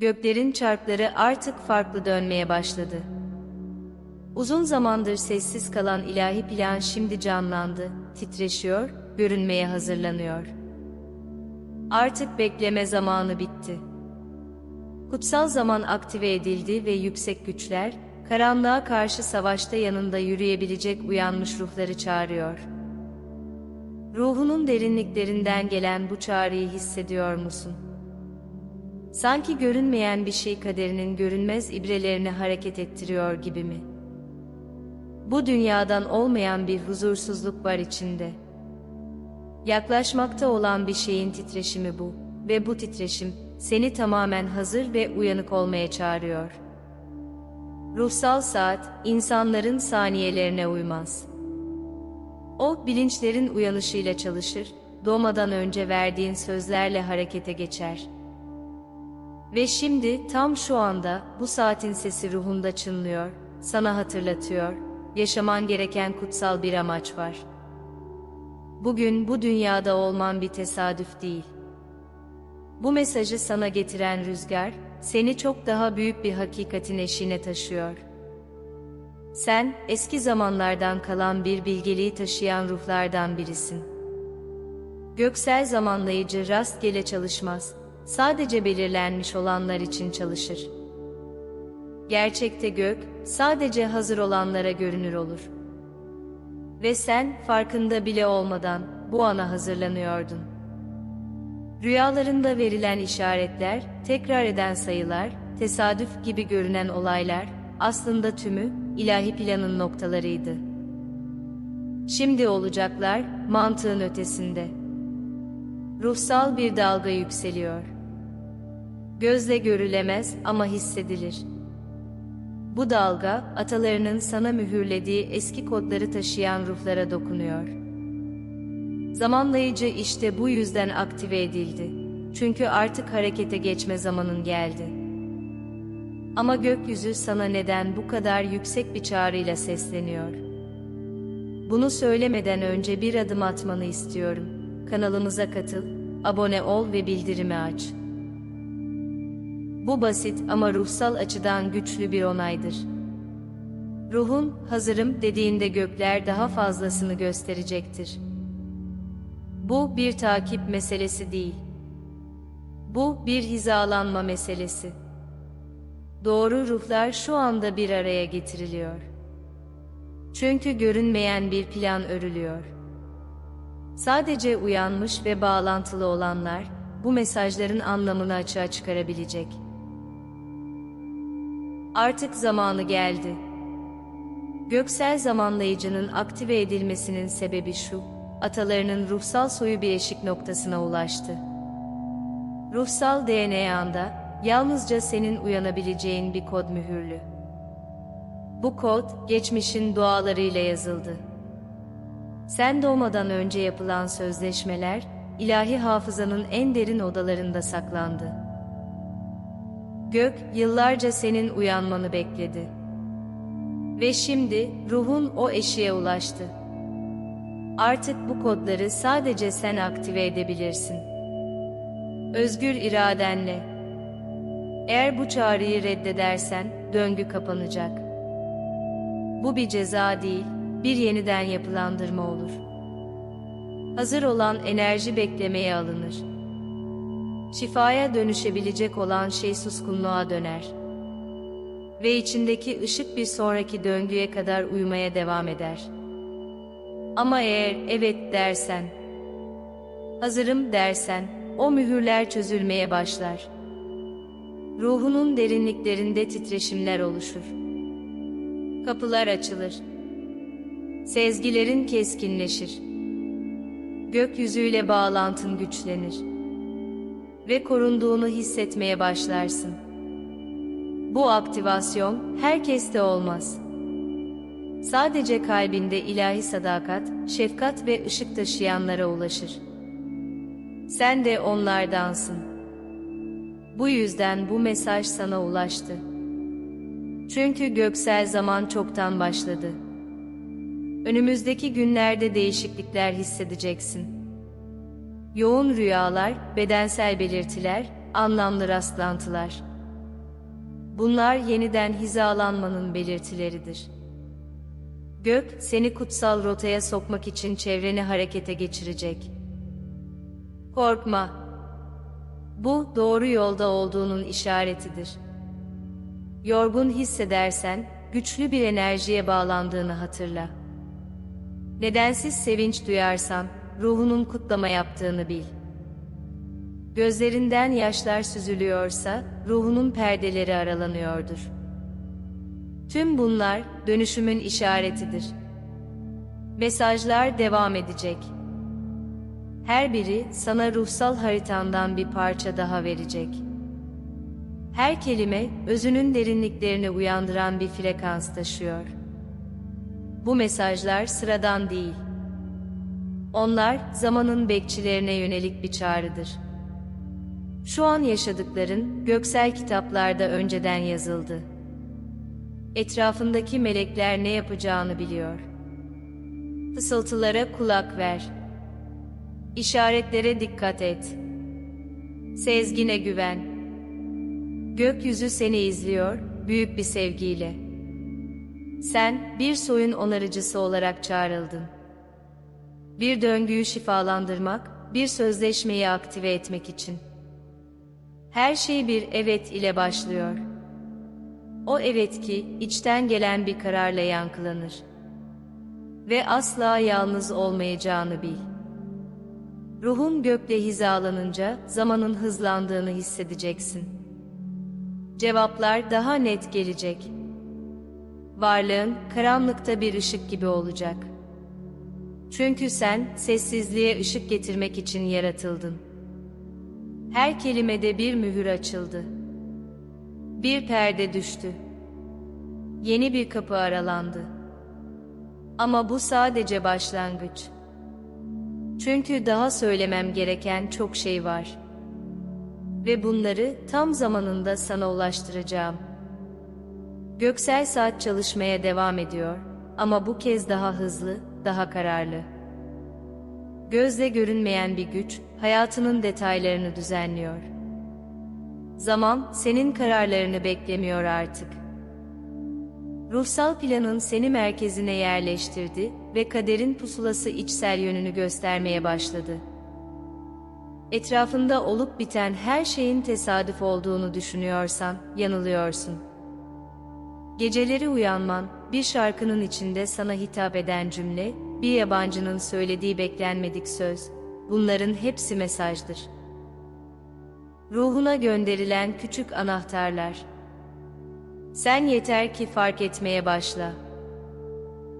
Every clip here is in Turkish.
Göklerin çarkları artık farklı dönmeye başladı. Uzun zamandır sessiz kalan ilahi plan şimdi canlandı, titreşiyor, görünmeye hazırlanıyor. Artık bekleme zamanı bitti. Kutsal zaman aktive edildi ve yüksek güçler, karanlığa karşı savaşta yanında yürüyebilecek uyanmış ruhları çağırıyor. Ruhunun derinliklerinden gelen bu çağrıyı hissediyor musun? Sanki görünmeyen bir şey kaderinin görünmez ibrelerini hareket ettiriyor gibi mi? Bu dünyadan olmayan bir huzursuzluk var içinde. Yaklaşmakta olan bir şeyin titreşimi bu ve bu titreşim seni tamamen hazır ve uyanık olmaya çağırıyor. Ruhsal saat insanların saniyelerine uymaz. O bilinçlerin uyanışıyla çalışır, doğmadan önce verdiğin sözlerle harekete geçer. Ve şimdi tam şu anda bu saatin sesi ruhunda çınlıyor, sana hatırlatıyor, yaşaman gereken kutsal bir amaç var. Bugün bu dünyada olman bir tesadüf değil. Bu mesajı sana getiren rüzgar, seni çok daha büyük bir hakikatin eşiğine taşıyor. Sen, eski zamanlardan kalan bir bilgeliği taşıyan ruhlardan birisin. Göksel zamanlayıcı rastgele çalışmaz, sadece belirlenmiş olanlar için çalışır. Gerçekte gök, sadece hazır olanlara görünür olur. Ve sen, farkında bile olmadan, bu ana hazırlanıyordun. Rüyalarında verilen işaretler, tekrar eden sayılar, tesadüf gibi görünen olaylar, aslında tümü, ilahi planın noktalarıydı. Şimdi olacaklar, mantığın ötesinde. Ruhsal bir dalga yükseliyor. Gözle görülemez ama hissedilir. Bu dalga, atalarının sana mühürlediği eski kodları taşıyan ruhlara dokunuyor. Zamanlayıcı işte bu yüzden aktive edildi. Çünkü artık harekete geçme zamanın geldi. Ama gökyüzü sana neden bu kadar yüksek bir çağrıyla sesleniyor? Bunu söylemeden önce bir adım atmanı istiyorum. Kanalımıza katıl, abone ol ve bildirimi aç. Bu basit ama ruhsal açıdan güçlü bir onaydır. Ruhun hazırım dediğinde gökler daha fazlasını gösterecektir. Bu bir takip meselesi değil. Bu bir hizalanma meselesi. Doğru ruhlar şu anda bir araya getiriliyor. Çünkü görünmeyen bir plan örülüyor. Sadece uyanmış ve bağlantılı olanlar bu mesajların anlamını açığa çıkarabilecek. Artık zamanı geldi. Göksel zamanlayıcının aktive edilmesinin sebebi şu, atalarının ruhsal soyu bir eşik noktasına ulaştı. Ruhsal DNA'nda yalnızca senin uyanabileceğin bir kod mühürlü. Bu kod, geçmişin dualarıyla yazıldı. Sen doğmadan önce yapılan sözleşmeler, ilahi hafızanın en derin odalarında saklandı. Gök, yıllarca senin uyanmanı bekledi. Ve şimdi, ruhun o eşiğe ulaştı. Artık bu kodları sadece sen aktive edebilirsin. Özgür iradenle. Eğer bu çağrıyı reddedersen, döngü kapanacak. Bu bir ceza değil, bir yeniden yapılandırma olur. Hazır olan enerji beklemeye alınır. Şifaya dönüşebilecek olan şey suskunluğa döner. Ve içindeki ışık bir sonraki döngüye kadar uyumaya devam eder. Ama eğer evet dersen, hazırım dersen, o mühürler çözülmeye başlar. Ruhunun derinliklerinde titreşimler oluşur. Kapılar açılır. Sezgilerin keskinleşir. Gökyüzüyle bağlantın güçlenir. Ve korunduğunu hissetmeye başlarsın. Bu aktivasyon herkeste olmaz. Sadece kalbinde ilahi sadakat, şefkat ve ışık taşıyanlara ulaşır. Sen de onlardansın. Bu yüzden bu mesaj sana ulaştı. Çünkü göksel zaman çoktan başladı. Önümüzdeki günlerde değişiklikler hissedeceksin. Yoğun rüyalar, bedensel belirtiler, anlamlı rastlantılar. Bunlar yeniden hizalanmanın belirtileridir. Gök, seni kutsal rotaya sokmak için çevreni harekete geçirecek. Korkma. Bu, doğru yolda olduğunun işaretidir. Yorgun hissedersen, güçlü bir enerjiye bağlandığını hatırla. Nedensiz sevinç duyarsan, ruhunun kutlama yaptığını bil. Gözlerinden yaşlar süzülüyorsa, ruhunun perdeleri aralanıyordur. Tüm bunlar, dönüşümün işaretidir. Mesajlar devam edecek. Her biri, sana ruhsal haritandan bir parça daha verecek. Her kelime, özünün derinliklerini uyandıran bir frekans taşıyor. Bu mesajlar sıradan değil. Onlar, zamanın bekçilerine yönelik bir çağrıdır. Şu an yaşadıkların, göksel kitaplarda önceden yazıldı. Etrafındaki melekler ne yapacağını biliyor. Fısıltılara kulak ver. İşaretlere dikkat et. Sezgine güven. Gökyüzü seni izliyor, büyük bir sevgiyle. Sen, bir soyun onarıcısı olarak çağrıldın. Bir döngüyü şifalandırmak, bir sözleşmeyi aktive etmek için. Her şey bir evet ile başlıyor. O evet ki, içten gelen bir kararla yankılanır. Ve asla yalnız olmayacağını bil. Ruhun gökle hizalanınca zamanın hızlandığını hissedeceksin. Cevaplar daha net gelecek. Varlığın karanlıkta bir ışık gibi olacak. Çünkü sen sessizliğe ışık getirmek için yaratıldın. Her kelimede bir mühür açıldı. Bir perde düştü. Yeni bir kapı aralandı. Ama bu sadece başlangıç. Çünkü daha söylemem gereken çok şey var. Ve bunları tam zamanında sana ulaştıracağım. Göksel saat çalışmaya devam ediyor ama bu kez daha hızlı, daha kararlı. Gözle görünmeyen bir güç hayatının detaylarını düzenliyor. Zaman senin kararlarını beklemiyor artık. Ruhsal planın seni merkezine yerleştirdi ve kaderin pusulası içsel yönünü göstermeye başladı. Etrafında olup biten her şeyin tesadüf olduğunu düşünüyorsan yanılıyorsun. Geceleri uyanman, bir şarkının içinde sana hitap eden cümle, bir yabancının söylediği beklenmedik söz, bunların hepsi mesajdır. Ruhuna gönderilen küçük anahtarlar. Sen yeter ki fark etmeye başla.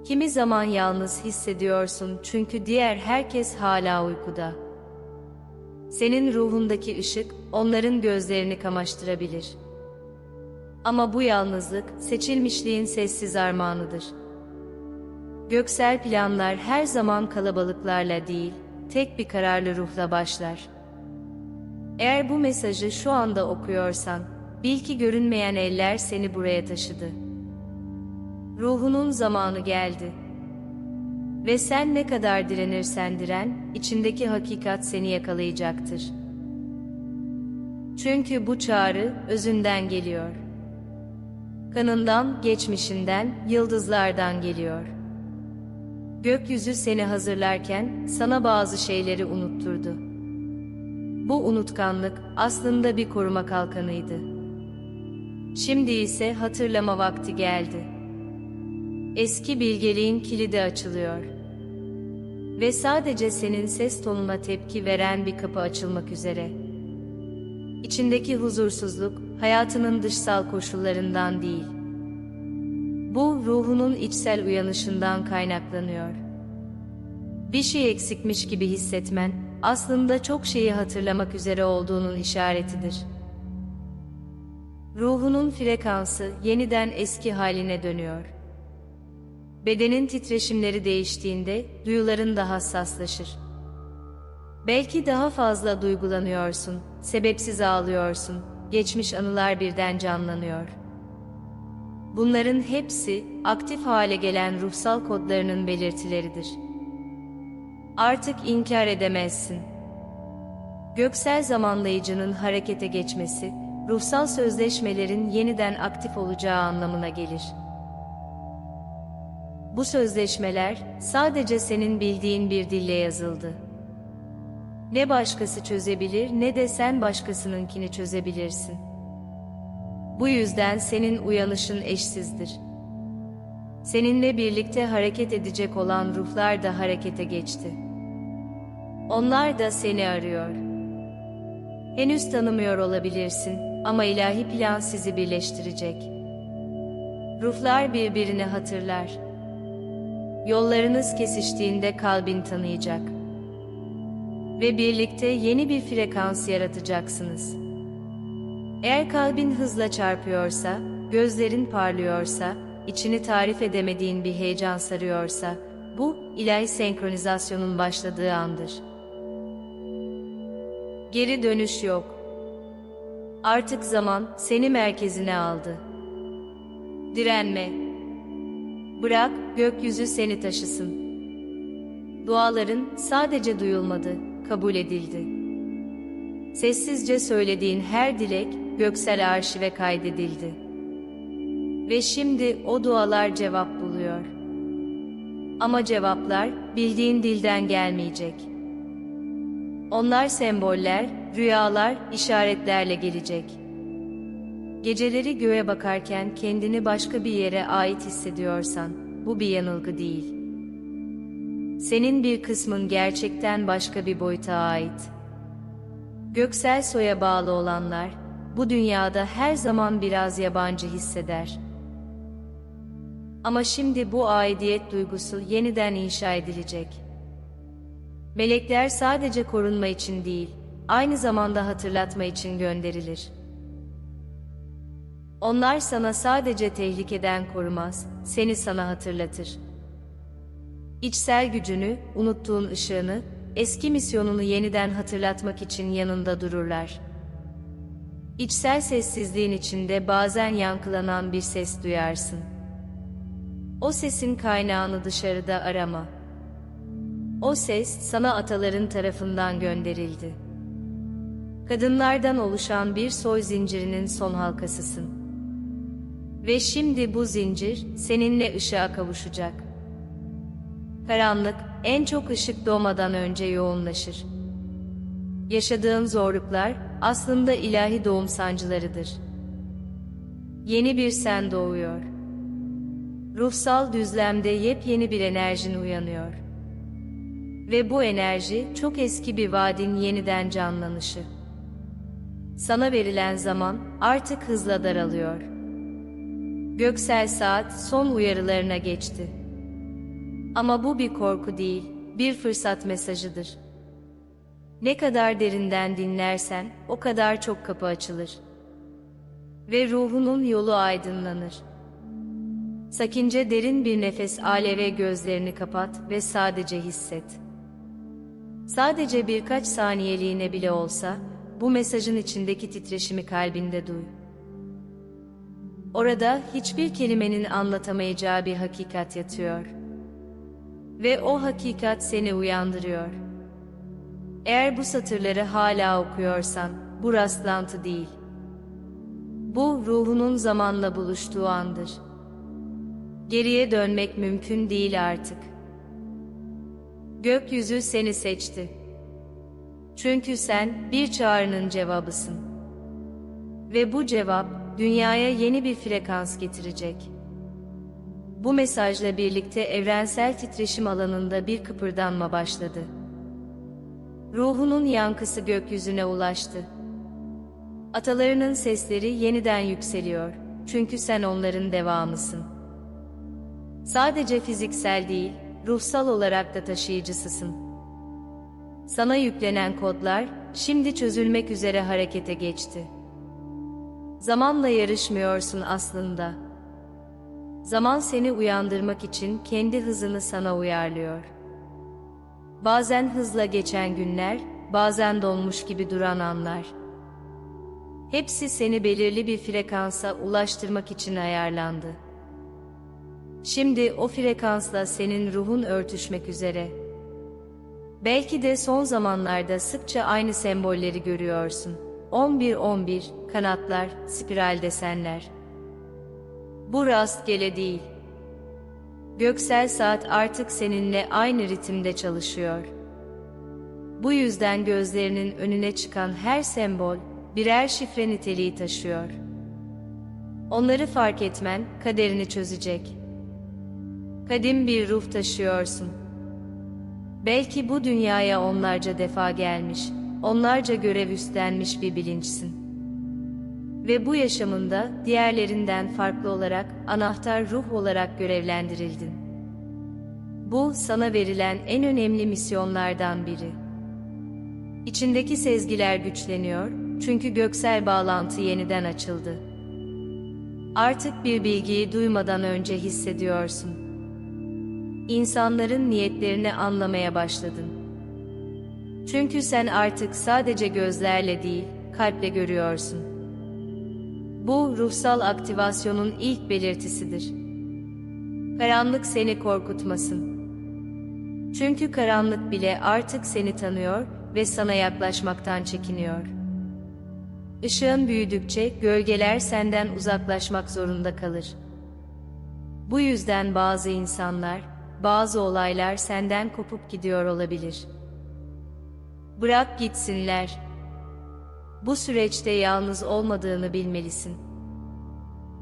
Kimi zaman yalnız hissediyorsun çünkü diğer herkes hala uykuda. Senin ruhundaki ışık onların gözlerini kamaştırabilir. Ama bu yalnızlık seçilmişliğin sessiz armağanıdır. Göksel planlar her zaman kalabalıklarla değil, tek bir kararlı ruhla başlar. Eğer bu mesajı şu anda okuyorsan, bil ki görünmeyen eller seni buraya taşıdı. Ruhunun zamanı geldi. Ve sen ne kadar direnirsen diren, içindeki hakikat seni yakalayacaktır. Çünkü bu çağrı özünden geliyor. Kanından, geçmişinden, yıldızlardan geliyor. Gökyüzü seni hazırlarken sana bazı şeyleri unutturdu. Bu unutkanlık aslında bir koruma kalkanıydı. Şimdi ise hatırlama vakti geldi. Eski bilgeliğin kilidi açılıyor. Ve sadece senin ses tonuna tepki veren bir kapı açılmak üzere. İçindeki huzursuzluk hayatının dışsal koşullarından değil. Bu ruhunun içsel uyanışından kaynaklanıyor. Bir şey eksikmiş gibi hissetmen aslında çok şeyi hatırlamak üzere olduğunun işaretidir. Ruhunun frekansı yeniden eski haline dönüyor. Bedenin titreşimleri değiştiğinde duyuların da hassaslaşır. Belki daha fazla duygulanıyorsun, sebepsiz ağlıyorsun, geçmiş anılar birden canlanıyor. Bunların hepsi aktif hale gelen ruhsal kodlarının belirtileridir. Artık inkar edemezsin. Göksel zamanlayıcının harekete geçmesi, ruhsal sözleşmelerin yeniden aktif olacağı anlamına gelir. Bu sözleşmeler sadece senin bildiğin bir dille yazıldı. Ne başkası çözebilir ne de sen başkasınınkini çözebilirsin. Bu yüzden senin uyanışın eşsizdir. Seninle birlikte hareket edecek olan ruhlar da harekete geçti. Onlar da seni arıyor. Henüz tanımıyor olabilirsin ama ilahi plan sizi birleştirecek. Ruhlar birbirini hatırlar. Yollarınız kesiştiğinde kalbin tanıyacak. Ve birlikte yeni bir frekans yaratacaksınız. Eğer kalbin hızla çarpıyorsa, gözlerin parlıyorsa, içini tarif edemediğin bir heyecan sarıyorsa, bu ilahi senkronizasyonun başladığı andır. Geri dönüş yok. Artık zaman seni merkezine aldı. Direnme. Bırak gökyüzü seni taşısın. Duaların sadece duyulmadı, kabul edildi. Sessizce söylediğin her dilek göksel arşive kaydedildi. Ve şimdi o dualar cevap buluyor. Ama cevaplar bildiğin dilden gelmeyecek. Onlar semboller, rüyalar, işaretlerle gelecek. Geceleri göğe bakarken kendini başka bir yere ait hissediyorsan, bu bir yanılgı değil. Senin bir kısmın gerçekten başka bir boyuta ait. Göksel soya bağlı olanlar, bu dünyada her zaman biraz yabancı hisseder. Ama şimdi bu aidiyet duygusu yeniden inşa edilecek. Melekler sadece korunma için değil, aynı zamanda hatırlatma için gönderilir. Onlar sana sadece tehlikeden korumaz, seni sana hatırlatır. İçsel gücünü, unuttuğun ışığını, eski misyonunu yeniden hatırlatmak için yanında dururlar. İçsel sessizliğin içinde bazen yankılanan bir ses duyarsın. O sesin kaynağını dışarıda arama. O ses sana ataların tarafından gönderildi. Kadınlardan oluşan bir soy zincirinin son halkasısın. Ve şimdi bu zincir seninle ışığa kavuşacak. Karanlık en çok ışık doğmadan önce yoğunlaşır. Yaşadığın zorluklar aslında ilahi doğum sancılarıdır. Yeni bir sen doğuyor. Ruhsal düzlemde yepyeni bir enerjin uyanıyor. Ve bu enerji çok eski bir vaadin yeniden canlanışı. Sana verilen zaman artık hızla daralıyor. Göksel saat son uyarılarına geçti. Ama bu bir korku değil, bir fırsat mesajıdır. Ne kadar derinden dinlersen o kadar çok kapı açılır. Ve ruhunun yolu aydınlanır. Sakince derin bir nefes aleve gözlerini kapat ve sadece hisset. Sadece birkaç saniyeliğine bile olsa bu mesajın içindeki titreşimi kalbinde duy. Orada hiçbir kelimenin anlatamayacağı bir hakikat yatıyor. Ve o hakikat seni uyandırıyor. Eğer bu satırları hala okuyorsan, bu rastlantı değil. Bu ruhunun zamanla buluştuğu andır. Geriye dönmek mümkün değil artık. Gökyüzü seni seçti. Çünkü sen bir çağrının cevabısın. Ve bu cevap dünyaya yeni bir frekans getirecek. Bu mesajla birlikte evrensel titreşim alanında bir kıpırdanma başladı. Ruhunun yankısı gökyüzüne ulaştı. Atalarının sesleri yeniden yükseliyor. Çünkü sen onların devamısın. Sadece fiziksel değil, ruhsal olarak da taşıyıcısısın. Sana yüklenen kodlar şimdi çözülmek üzere harekete geçti. Zamanla yarışmıyorsun aslında. Zaman seni uyandırmak için kendi hızını sana uyarlıyor. Bazen hızla geçen günler, bazen donmuş gibi duran anlar. Hepsi seni belirli bir frekansa ulaştırmak için ayarlandı. Şimdi o frekansla senin ruhun örtüşmek üzere. Belki de son zamanlarda sıkça aynı sembolleri görüyorsun. 11-11, kanatlar, spiral desenler. Bu rastgele değil. Göksel saat artık seninle aynı ritimde çalışıyor. Bu yüzden gözlerinin önüne çıkan her sembol birer şifre niteliği taşıyor. Onları fark etmen kaderini çözecek. Kadim bir ruh taşıyorsun. Belki bu dünyaya onlarca defa gelmiş, onlarca görev üstlenmiş bir bilinçsin. Ve bu yaşamında diğerlerinden farklı olarak anahtar ruh olarak görevlendirildin. Bu sana verilen en önemli misyonlardan biri. İçindeki sezgiler güçleniyor çünkü göksel bağlantı yeniden açıldı. Artık bir bilgiyi duymadan önce hissediyorsun. İnsanların niyetlerini anlamaya başladın. Çünkü sen artık sadece gözlerle değil, kalple görüyorsun. Bu ruhsal aktivasyonun ilk belirtisidir. Karanlık seni korkutmasın. Çünkü karanlık bile artık seni tanıyor ve sana yaklaşmaktan çekiniyor. Işığın büyüdükçe gölgeler senden uzaklaşmak zorunda kalır. Bu yüzden bazı insanlar, bazı olaylar senden kopup gidiyor olabilir. Bırak gitsinler. Bu süreçte yalnız olmadığını bilmelisin.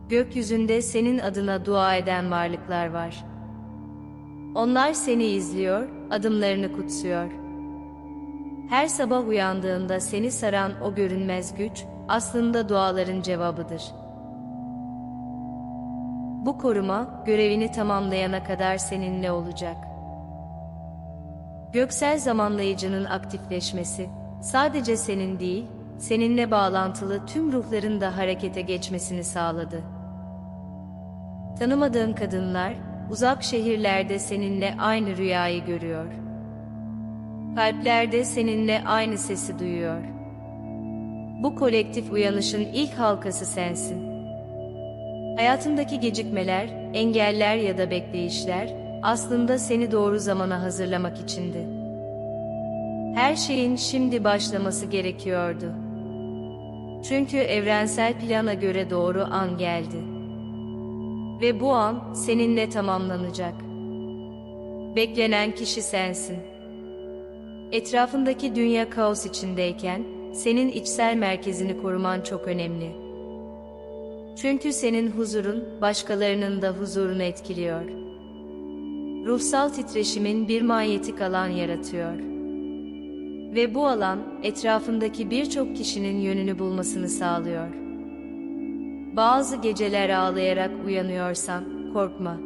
Gökyüzünde senin adına dua eden varlıklar var. Onlar seni izliyor, adımlarını kutsuyor. Her sabah uyandığında seni saran o görünmez güç, aslında duaların cevabıdır. Bu koruma, görevini tamamlayana kadar seninle olacak. Göksel zamanlayıcının aktifleşmesi, sadece senin değil, seninle bağlantılı tüm ruhların da harekete geçmesini sağladı. Tanımadığın kadınlar, uzak şehirlerde seninle aynı rüyayı görüyor. Kalplerde seninle aynı sesi duyuyor. Bu kolektif uyanışın ilk halkası sensin. Hayatındaki gecikmeler, engeller ya da bekleyişler aslında seni doğru zamana hazırlamak içindi. Her şeyin şimdi başlaması gerekiyordu. Çünkü evrensel plana göre doğru an geldi. Ve bu an seninle tamamlanacak. Beklenen kişi sensin. Etrafındaki dünya kaos içindeyken, senin içsel merkezini koruman çok önemli. Çünkü senin huzurun, başkalarının da huzurunu etkiliyor. Ruhsal titreşimin bir manyetik alan yaratıyor. Ve bu alan, etrafındaki birçok kişinin yönünü bulmasını sağlıyor. Bazı geceler ağlayarak uyanıyorsan, korkma.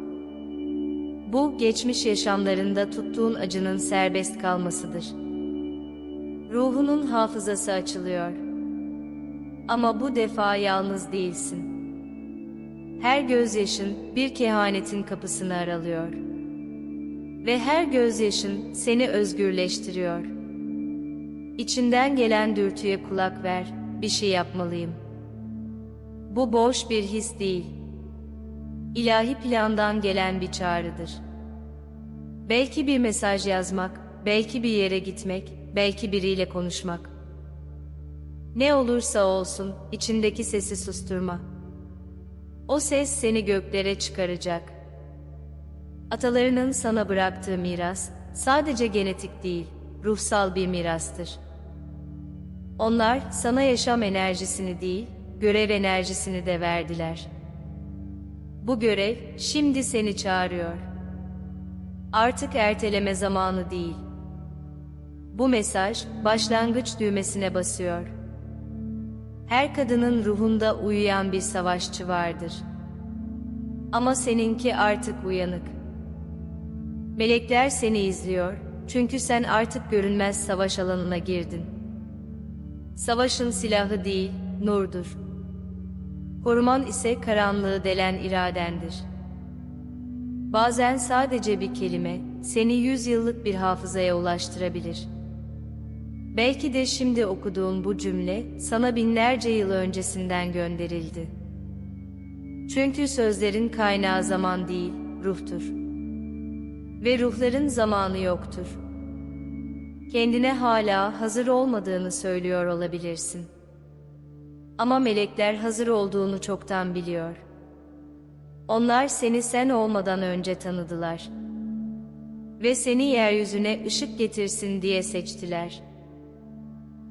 Bu, geçmiş yaşamlarında tuttuğun acının serbest kalmasıdır. Ruhunun hafızası açılıyor. Ama bu defa yalnız değilsin. Her gözyaşın bir kehanetin kapısını aralıyor. Ve her gözyaşın seni özgürleştiriyor. İçinden gelen dürtüye kulak ver, bir şey yapmalıyım. Bu boş bir his değil. İlahi plandan gelen bir çağrıdır. Belki bir mesaj yazmak, belki bir yere gitmek, belki biriyle konuşmak. Ne olursa olsun içindeki sesi susturma. O ses seni göklere çıkaracak. Atalarının sana bıraktığı miras sadece genetik değil, ruhsal bir mirastır. Onlar sana yaşam enerjisini değil, görev enerjisini de verdiler. Bu görev şimdi seni çağırıyor. Artık erteleme zamanı değil. Bu mesaj başlangıç düğmesine basıyor. Her kadının ruhunda uyuyan bir savaşçı vardır. Ama seninki artık uyanık. Melekler seni izliyor çünkü sen artık görünmez savaş alanına girdin. Savaşın silahı değil, nurdur. Koruman ise karanlığı delen iradendir. Bazen sadece bir kelime seni yüzyıllık bir hafızaya ulaştırabilir. Belki de şimdi okuduğun bu cümle sana binlerce yıl öncesinden gönderildi. Çünkü sözlerin kaynağı zaman değil, ruhtur. Ve ruhların zamanı yoktur. Kendine hala hazır olmadığını söylüyor olabilirsin. Ama melekler hazır olduğunu çoktan biliyor. Onlar seni sen olmadan önce tanıdılar. Ve seni yeryüzüne ışık getirsin diye seçtiler.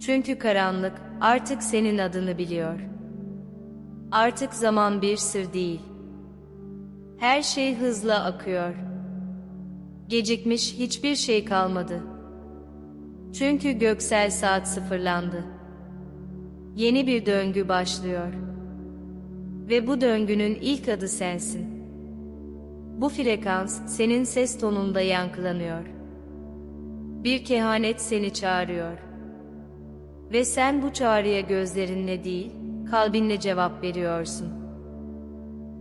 Çünkü karanlık artık senin adını biliyor. Artık zaman bir sır değil. Her şey hızla akıyor. Gecikmiş hiçbir şey kalmadı. Çünkü göksel saat sıfırlandı. Yeni bir döngü başlıyor. Ve bu döngünün ilk adı sensin. Bu frekans senin ses tonunda yankılanıyor. Bir kehanet seni çağırıyor. Ve sen bu çağrıya gözlerinle değil, kalbinle cevap veriyorsun.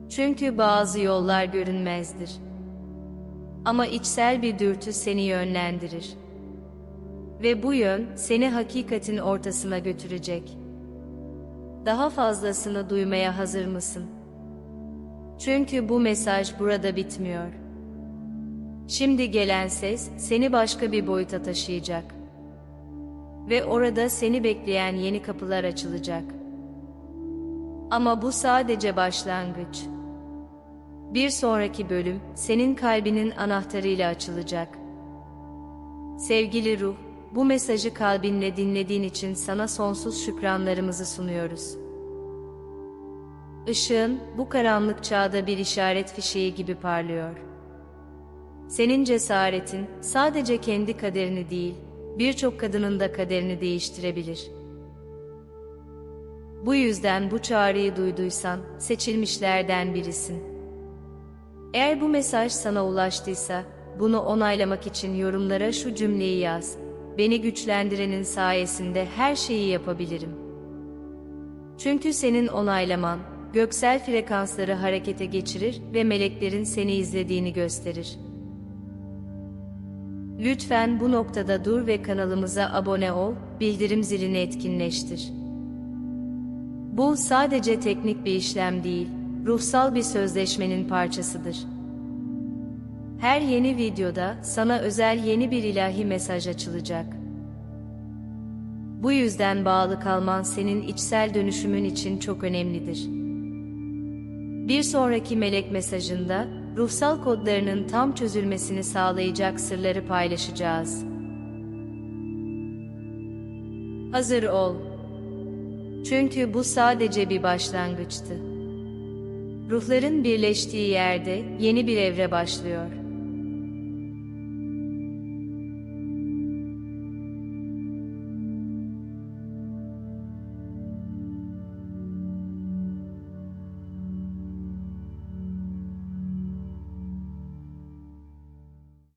Çünkü bazı yollar görünmezdir. Ama içsel bir dürtü seni yönlendirir. Ve bu yön seni hakikatin ortasına götürecek. Daha fazlasını duymaya hazır mısın? Çünkü bu mesaj burada bitmiyor. Şimdi gelen ses seni başka bir boyuta taşıyacak. Ve orada seni bekleyen yeni kapılar açılacak. Ama bu sadece başlangıç. Bir sonraki bölüm senin kalbinin anahtarıyla açılacak. Sevgili ruh, bu mesajı kalbinle dinlediğin için sana sonsuz şükranlarımızı sunuyoruz. Işığın bu karanlık çağda bir işaret fişeği gibi parlıyor. Senin cesaretin sadece kendi kaderini değil, birçok kadının da kaderini değiştirebilir. Bu yüzden bu çağrıyı duyduysan seçilmişlerden birisin. Eğer bu mesaj sana ulaştıysa, bunu onaylamak için yorumlara şu cümleyi yaz. Beni güçlendirenin sayesinde her şeyi yapabilirim. Çünkü senin onaylaman, göksel frekansları harekete geçirir ve meleklerin seni izlediğini gösterir. Lütfen bu noktada dur ve kanalımıza abone ol, bildirim zilini etkinleştir. Bu sadece teknik bir işlem değil, ruhsal bir sözleşmenin parçasıdır. Her yeni videoda sana özel yeni bir ilahi mesaj açılacak. Bu yüzden bağlı kalman senin içsel dönüşümün için çok önemlidir. Bir sonraki melek mesajında ruhsal kodlarının tam çözülmesini sağlayacak sırları paylaşacağız. Hazır ol. Çünkü bu sadece bir başlangıçtı. Ruhların birleştiği yerde yeni bir evre başlıyor.